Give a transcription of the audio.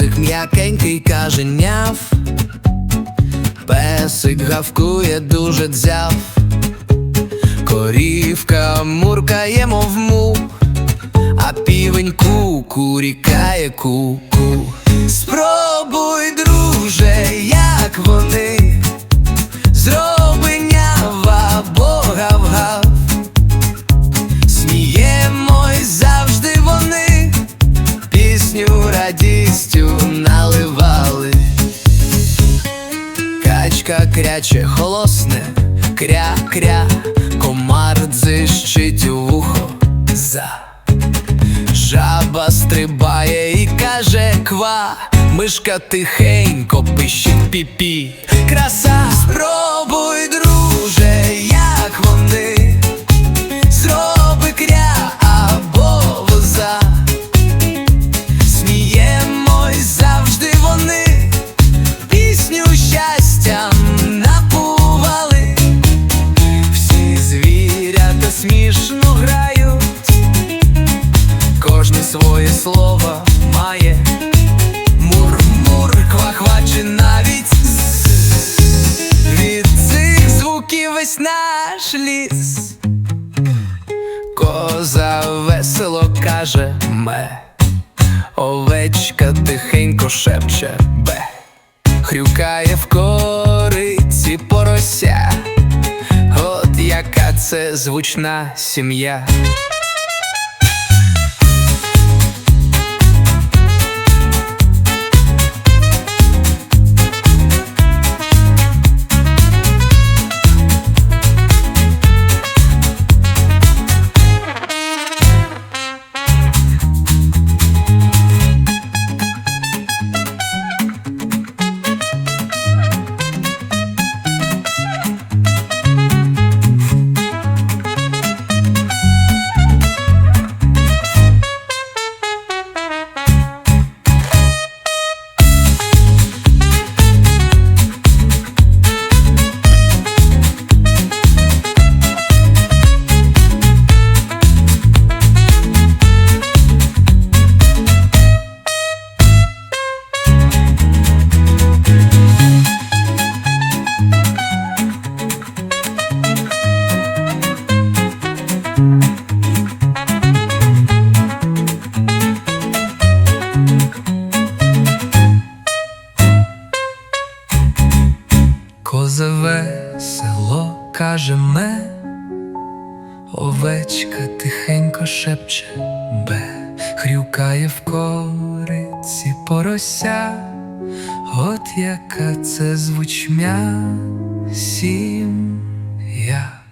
м'якенький каже няв, песик гавкує дуже дзяв, корівка муркає, мов му, а півень ку-ку рікає ку-ку. Спробуй, друже, як вони, зроби нява, бога вгав. Сміємось завжди вони, пісню радістю Качка кряче холосне, кря-кря, комар дзищить вухо за. Жаба стрибає і каже ква, мишка тихенько пищить піпі. Краса, спробуй, друже, слово має. Мур-мур, ква-ква навіть від цих звуків весь наш ліс. Коза весело каже ме, овечка тихенько шепче бе, хрюкає в кориці порося, от яка це звучна сім'я. Коза весело каже ме, овечка тихенько шепче бе, хрюкає в кориці порося, от яка це звучмя сім'я.